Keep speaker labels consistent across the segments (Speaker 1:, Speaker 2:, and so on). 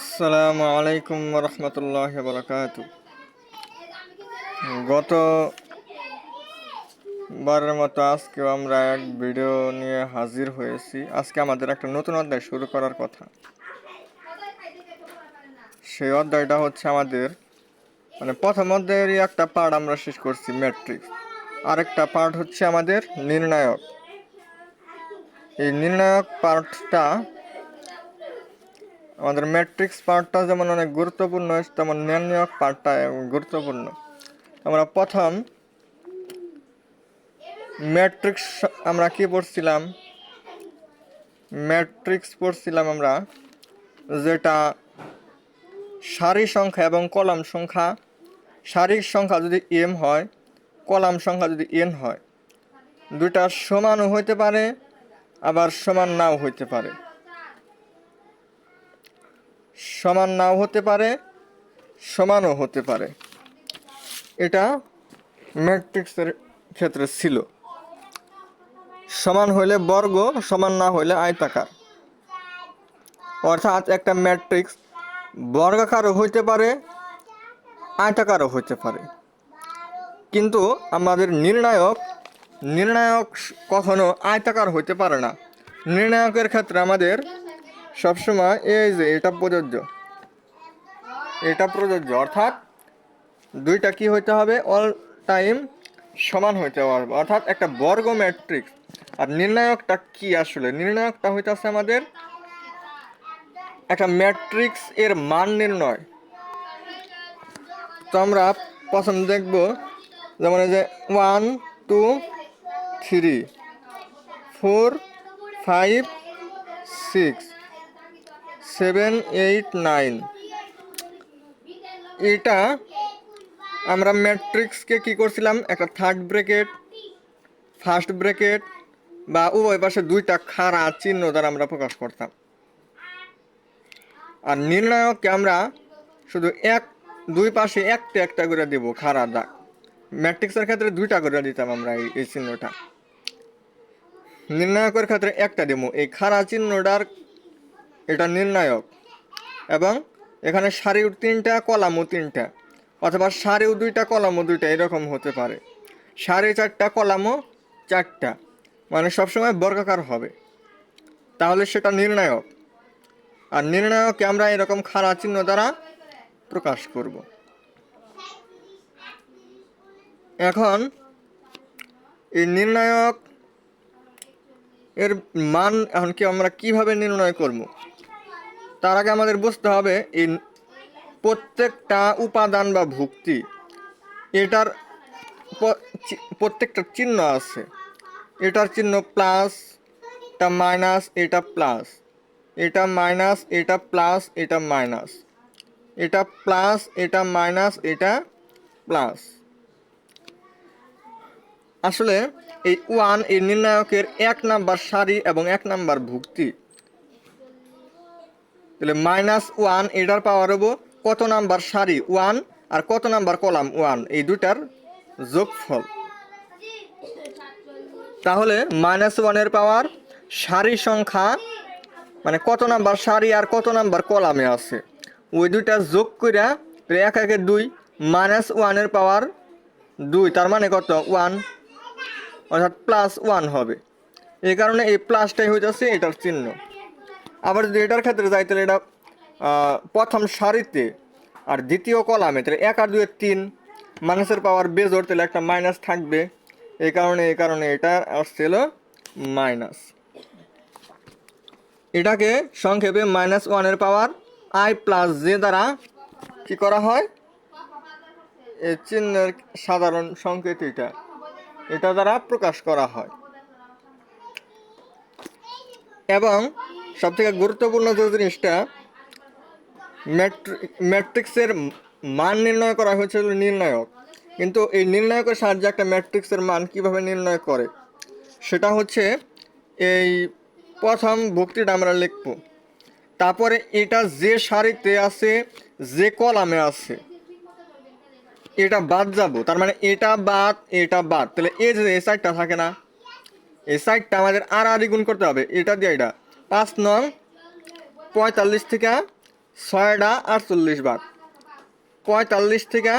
Speaker 1: আসসালামু আলাইকুম রহমতুল্লাহ বরকাত গত বারের মতো আজকেও আমরা এক ভিডিও নিয়ে হাজির হয়েছি। আজকে আমাদের একটা নতুন অধ্যায় শুরু করার কথা। সেই অধ্যায়টা হচ্ছে আমাদের মানে প্রথম অধ্যায়েরই একটা পার্ট আমরা শেষ করছি, ম্যাট্রিক্স। আরেকটা পার্ট হচ্ছে আমাদের নির্ণায়ক। এই নির্ণায়ক পার্টটা আমাদের ম্যাট্রিক্স পার্টটা যেমন অনেক গুরুত্বপূর্ণ, তেমন নির্ণায়ক পার্টটা গুরুত্বপূর্ণ। আমরা প্রথম ম্যাট্রিক্স আমরা কি পড়ছিলাম? ম্যাট্রিক্স পড়ছিলাম আমরা যেটা সারি সংখ্যা এবং কলাম সংখ্যা। সারির সংখ্যা যদি এম হয়, কলাম সংখ্যা যদি এন হয় দুইটা সমানও হইতে পারে, আবার সমান নাও হইতে পারে। সমান নাও হতে পারে, সমানও হতে পারে। এটা ম্যাট্রিক্সের ক্ষেত্রে ছিল। সমান হইলে বর্গ, সমান না হইলে আয়তাকার। অর্থাৎ একটা ম্যাট্রিক্স বর্গাকারও হইতে পারে, আয়তাকারও হইতে পারে। কিন্তু আমাদের নির্ণায়ক নির্ণায়ক কখনো আয়তাকার হইতে পারে না। নির্ণায়কের ক্ষেত্রে আমাদের সবসময় এই যে এটা প্রযোজ্য। এটা প্রযোজ্য। অর্থাৎ দুইটা কি হইতে হবে? অল টাইম সমান হইতে পারবে অর্থাৎ একটা বর্গ ম্যাট্রিক্স আর নির্ণায়কটা কি আসলে? নির্ণায়কটা হইতেছে আমাদের একটা ম্যাট্রিক্স এর মান নির্ণয়। তো আমরা প্রথম দেখব, যেমন এই যে one two three four five six seven eight nine এটা আমরা ম্যাট্রিক্সকে কি করছিলাম? একটা থার্ড ব্রেকেট ফার্স্ট ব্রেকেট বা উভয় পাশে দুইটা খাড়া চিহ্ন দ্বারা আমরা প্রকাশ করতাম। আর নির্ণায়ককে আমরা শুধু এক, দুই পাশে একটা একটা করে দেব খাড়া দাগ ম্যাট্রিক্সের ক্ষেত্রে দুইটা করে দিতাম আমরা এই এই চিহ্নটা। নির্ণায়কের ক্ষেত্রে একটা দেবো। এই খাড়া চিহ্নটার এটা নির্ণায়ক। এবং এখানে সারিও তিনটা, কলামও তিনটা, অথবা সারিও দুইটা, কলামও দুইটা এরকম হতে পারে। সারি চারটা, কলামও চারটা মানে সবসময় বর্গাকার হবে। তাহলে সেটা নির্ণায়ক। আর নির্ণায়ককে আমরা এরকম খাড়া চিহ্ন দ্বারা প্রকাশ করব। এখন এই নির্ণায়ক এর মান এখন কি আমরা কীভাবে নির্ণয় করব? তার আগে আমাদের বুঝতে হবে এই প্রত্যেকটা উপাদান বা ভুক্তি, এটার প্রত্যেকটা চিহ্ন আছে। এটার চিহ্ন প্লাস এটা মাইনাস এটা প্লাস এটা মাইনাস এটা প্লাস এটা মাইনাস এটা প্লাস এটা মাইনাস এটা প্লাস আসলে এই ওয়ান এই নির্ণায়কের এক নাম্বার সারি এবং এক নাম্বার ভুক্তি তাহলে মাইনাস ওয়ান এটার পাওয়ার হব কত নাম্বার সারি? ওয়ান আর কত নাম্বার কলাম? ওয়ান এই দুটার যোগফল। তাহলে মাইনাস ওয়ানের পাওয়ার সারি সংখ্যা মানে কত নাম্বার সারি আর কত নাম্বার কলামে আছে। ওই দুইটা যোগ তাহলে এক একে দুই মাইনাস ওয়ানের পাওয়ার দুই, তার মানে কত? ওয়ান অর্থাৎ প্লাস ওয়ান হবে। এই কারণে এই প্লাসটাই হয়ে যাচ্ছে এটার চিহ্ন। আবার যদি এটার ক্ষেত্রে যাই, তাহলে এটা প্রথম সারিতে আর দ্বিতীয় কলামে, তাহলে এক আর দুয়ের তিন মাইনাসের পাওয়ার বেজোর তাহলে একটা মাইনাস থাকবে। এই কারণে এই কারণে এটা আসছিল মাইনাস এটাকে সংক্ষেপে মাইনাস ওয়ানের পাওয়ার আই প্লাস জে দ্বারা কি করা হয়? এই চিহ্নের সাধারণ সংকেত এটা। এটা দ্বারা প্রকাশ করা হয়। এবং সবথেকে গুরুত্বপূর্ণ যে জিনিসটা, ম্যাট্রি- ম্যাট্রিক্সের মান নির্ণয় করা হয়েছে হলো নির্ণায়ক। কিন্তু এই নির্ণায়কের সাহায্যে একটা ম্যাট্রিক্সের মান কীভাবে নির্ণয় করে? সেটা হচ্ছে এই প্রথম ভক্তিটা আমরা লিখব। তারপরে এটা যে সারিতে আছে, যে কলামে আছে, এটা বাদ যাব। তার মানে এটা বাদ এটা বাদ। তাহলে এই যে এই সাইডটা থাকে না, এই সাইডটা আমাদের আর আড়ি গুণ করতে হবে। এটা দিয়ে এটা। পাঁচ নং পঁয়তাল্লিশ থেকে ছয়টা আটচল্লিশ বাদ পঁয়তাল্লিশ থেকে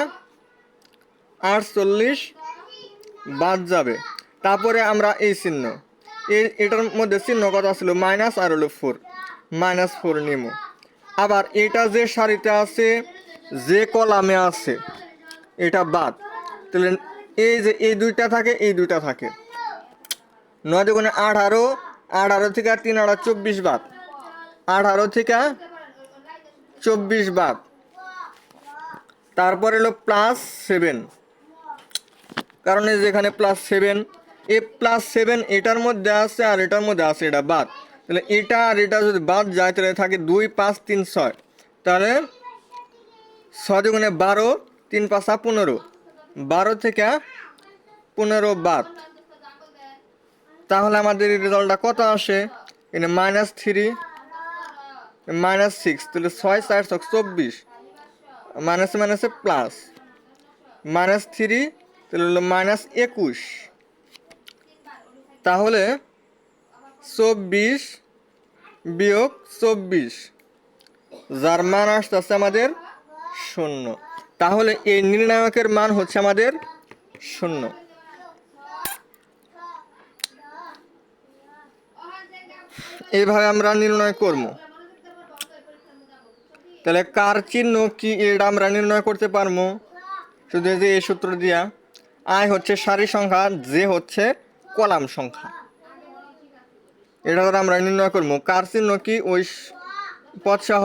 Speaker 1: আটচল্লিশ বাদ যাবে। তারপরে আমরা এই চিহ্ন। এই এটার মধ্যে চিহ্ন কথা ছিল মাইনাস আর হলো ফোর মাইনাস ফোর নিমো। আবার এটা যে সারিতে আছে, যে কলামে আছে, এটা বাদ। তাহলে এই যে এই দুইটা থাকে, এই দুইটা থাকে। নয় দুগুণে আঠারো আঠারো থেকে তিন আড়া চব্বিশ বাদ। আঠারো থেকে চব্বিশ বাদ। তারপর এলো প্লাস সেভেন কারণ এই যে প্লাস সেভেন এ প্লাস সেভেন এটার মধ্যে আছে আর এটার মধ্যে আছে এটা বাদ। তাহলে এটা আর এটা যদি বাদ যায়, তাহলে থাকে দুই, পাঁচ, তিন, ছয়। তাহলে ছয় দুগুণে বারো, তিন, পাঁচা পনেরো। বারো থেকে পনেরো বাদ। তাহলে আমাদের রেজাল্টটা কত আসে? এখানে মাইনাস থ্রি মাইনাস সিক্স তাহলে ছয়, চার, ছক, চব্বিশ। মাইনাসে মাইনাসে প্লাস মাইনাস থ্রি তাহলে হলো মাইনাস একুশ। তাহলে চব্বিশ বিয়োগ চব্বিশ। যার মান আসতে আসতেছে আমাদের শূন্য। তাহলে এই নির্ণায়কের মান হচ্ছে আমাদের শূন্য। এইভাবে আমরা নির্ণয় করব। তাহলে কার চিহ্ন কি এটা আমরা নির্ণয় করতে পারব? শুধু যে এই সূত্র দিয়া আয় হচ্ছে সারি সংখ্যা যে হচ্ছে কলাম সংখ্যা। এটা দ্বারা আমরা নির্ণয় করব, কার চিহ্ন কি, ওই পদসহ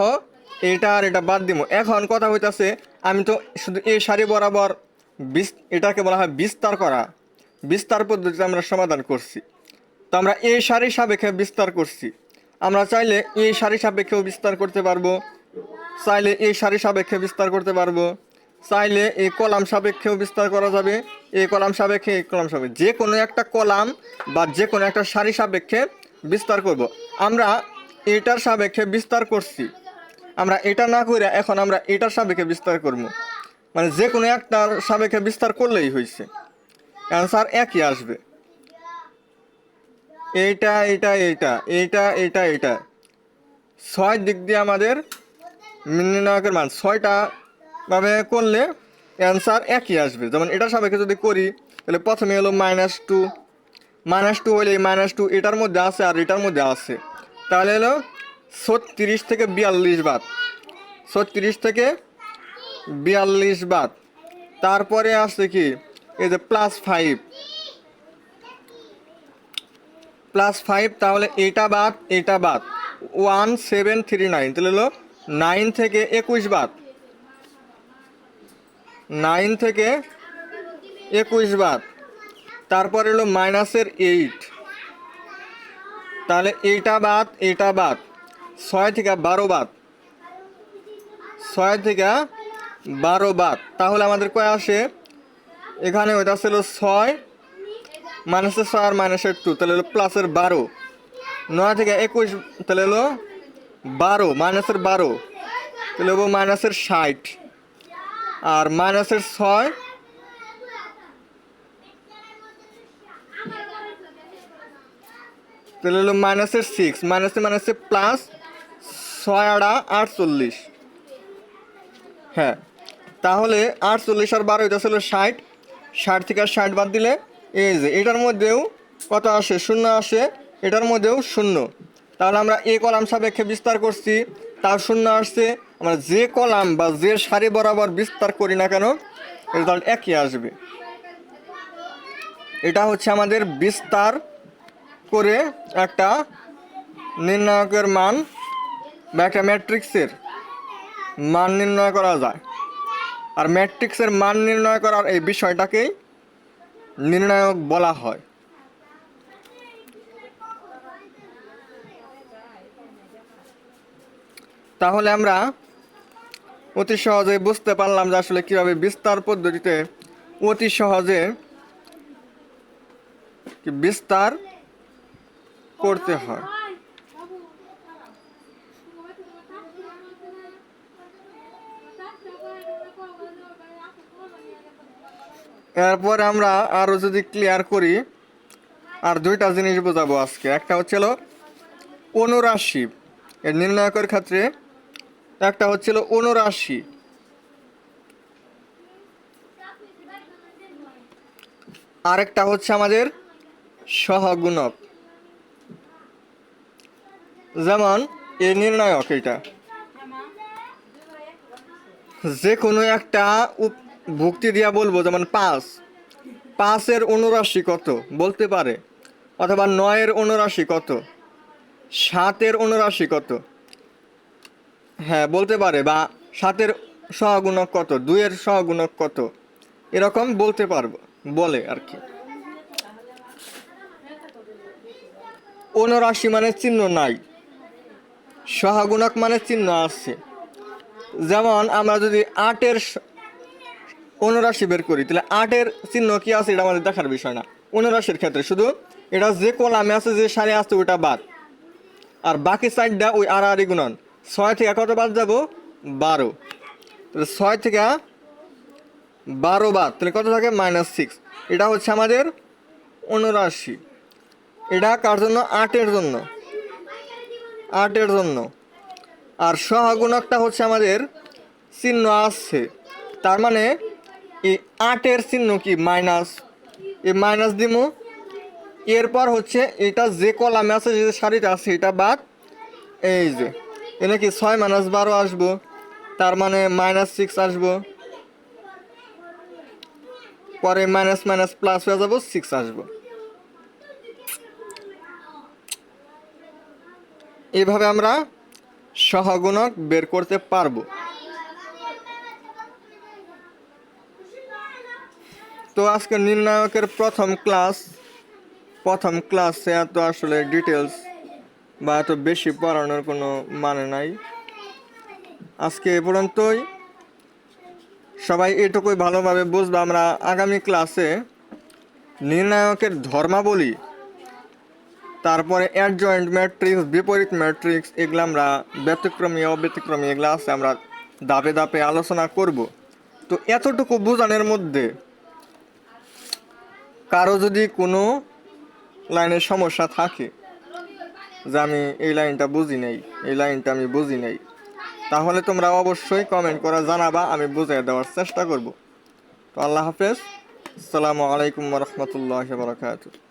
Speaker 1: এটা আর এটা বাদ দিব। এখন কথা হইতাছে, আমি তো শুধু এই সারি বরাবর বিস এটাকে বলা হয় বিস্তার করা। বিস্তার পদ্ধতিতে আমরা সমাধান করছি। তো আমরা এই সারি সাপেক্ষে বিস্তার করছি। আমরা চাইলে এই সারি সাপেক্ষেও বিস্তার করতে পারব। চাইলে এই সারি সাপেক্ষে বিস্তার করতে পারব। চাইলে এই কলাম সাপেক্ষেও বিস্তার করা যাবে। এই কলাম সাপেক্ষে এই কলাম সাপেক্ষে যে কোনো একটা কলাম বা যে কোনো একটা সারি সাপেক্ষে বিস্তার করব। আমরা এটার সাপেক্ষে বিস্তার করছি। আমরা এটা না করে এখন আমরা এটার সাপেক্ষে বিস্তার করব। মানে যে কোনো একটার সাপেক্ষে বিস্তার করলেই হয়েছে অ্যান্সার একই আসবে। এইটা এইটা এইটা এইটা এইটা এইটা। ছয় দিক দিয়ে আমাদের নির্ণায়কের মান। ছয়টা ভাবে করলে অ্যান্সার একই আসবে। যেমন এটা সাপেক্ষে যদি করি, তাহলে প্রথমে হলো মাইনাস টু মাইনাস টু হলে মাইনাস টু এটার মধ্যে আছে আর এটার মধ্যে আছে। তাহলে হলো ছত্রিশ থেকে বিয়াল্লিশ বাদ। ছত্রিশ থেকে বিয়াল্লিশ বাদ। তারপরে আসছে কি? এই যে প্লাস ফাইভ প্লাস ফাইভ তাহলে এটা বাদ এটা বাদ। ওয়ান সেভেন থ্রি নাইন তাহলে হলো নাইন থেকে একুশ বাদ। নাইন থেকে একুশ বাদ। তারপর এলো মাইনাসের এইট তাহলে এইটা বাদ এইটা বাদ। ছয় থেকে বারো বাদ। ছয় থেকে বারো বাদ। তাহলে আমাদের কয় আসে? এখানে ওইটা ছিল ছয় মাইনাসের ছয় আর মাইনাসের টু তাহলে হলো প্লাসের বারো। নয় থেকে একুশ, তাহলে হলো বারো মাইনাসের বারো। তাহলে হব মাইনাসের ষাট। আর মাইনাসের ছয়, তাহলে হলো মাইনাসের সিক্স মাইনাসে মাইনাসে প্লাস ছয় আড়া আটচল্লিশ। হ্যাঁ তাহলে আটচল্লিশ আর বারো, এটা ছিল ষাট। ষাট থেকে আর ষাট বাদ দিলে এই যে, এটার মধ্যেও কত আসে? শূন্য আসে। এটার মধ্যেও শূন্য। তাহলে আমরা এ কলাম সাপেক্ষে বিস্তার করছি। তার শূন্য আসছে। আমরা যে কলাম বা যে সারি বরাবর বিস্তার করি না কেন রেজাল্ট একই আসবে। এটা হচ্ছে আমাদের বিস্তার করে একটা নির্ণায়কের মান বা একটা ম্যাট্রিক্সের মান নির্ণয় করা যায়। আর ম্যাট্রিক্সের মান নির্ণয় করার এই বিষয়টাকেই নির্ণায়ক বলা হয়। তাহলে আমরা অতি সহজে বুঝতে পারলাম যে আসলে কীভাবে বিস্তার পদ্ধতিতে অতি সহজে বিস্তার করতে হয়। এরপর আমরা আরও যদি ক্লিয়ার করি, আর দুইটা জিনিস বোঝাবো আজকে। একটা হচ্ছে হলো অনুরাশি। এর নির্ণায়কের ক্ষেত্রে একটা হচ্ছিল উনরাশি আরেকটা হচ্ছে আমাদের সহগুণক। যেমন এ নির্ণায়ক এটা যে কোনো একটা উপ- ভুক্তি দিয়া বলব যেমন পাঁচ। পাঁচের অনুরাশি কত? বলতে পারে। অথবা নয়ের অনুরাশি কত? সাতের অনুরাশি কত? হ্যাঁ বলতে পারে। বা সাতের সহগুণক কত? দুইয়ের সহগুণক কত? এরকম বলতে পারব, বলে আর কি। অনুরাশি মানে চিহ্ন নাই। সহগুণক মানে চিহ্ন আছে। যেমন আমরা যদি আটের অনুরাশি বের করি। তাহলে আটের চিহ্ন কি আছে এটা আমাদের দেখার বিষয় না। অনুরাশির ক্ষেত্রে শুধু এটা যে কলামে আছে, যে সারে আছে ওটা বাদ। আর বাকি সাইডটা ওই আড়াআড়ি গুণন। ছয় থেকে কত বাদ যাব? বারো। তাহলে ছয় থেকে বারো বাদ। তাহলে কত থাকে? Minus six. এটা হচ্ছে আমাদের অনুরাশি এটা কার জন্য? আটের জন্য। আটের জন্য। আর সহগুণকটা হচ্ছে আমাদের চিহ্ন আসছে তার মানে এই আটের চিহ্ন কি? মাইনাস। এই মাইনাস দিমু। এরপর হচ্ছে এটা যে কলামে আছে, যে সারিটা আছে, এটা বাদ। এই যে, এনে কি ছয় মাইনাস বারো আসব, তার মানে মাইনাস সিক্স আসব। পরে মাইনাস মাইনাস প্লাস হয়ে যাব, সিক্স আসব। এইভাবে আমরা সহগুণক বের করতে পারব। তো আজকে নির্ণায়কের প্রথম ক্লাস, প্রথম ক্লাসে এত আসলে ডিটেলস বা এত বেশি পড়ানোর কোনো মানে নাই। আজকে এ পর্যন্তই। সবাই এটুকুই ভালোভাবে বুঝবে, আমরা আগামী ক্লাসে নির্ণায়কের ধর্মাবলী, তারপরে অ্যাডজয়েন্ট ম্যাট্রিক্স বিপরীত ম্যাট্রিক্স এগুলো আমরা ব্যতিক্রমী, অব্যতিক্রমী এগুলো আছে, আমরা দাপে দাপে আলোচনা করব। তো এতটুকু বোঝানোর মধ্যে কারও যদি কোনো লাইনের সমস্যা থাকে যে আমি এই লাইনটা বুঝি নাই, এই লাইনটা আমি বুঝি নাই, তাহলে তোমরা অবশ্যই কমেন্ট করা জানাবা, আমি বুঝিয়ে দেওয়ার চেষ্টা করব। তো আল্লাহ হাফেজ। আসসালামু আলাইকুম রহমতুল্লাহ বারকাতুহ।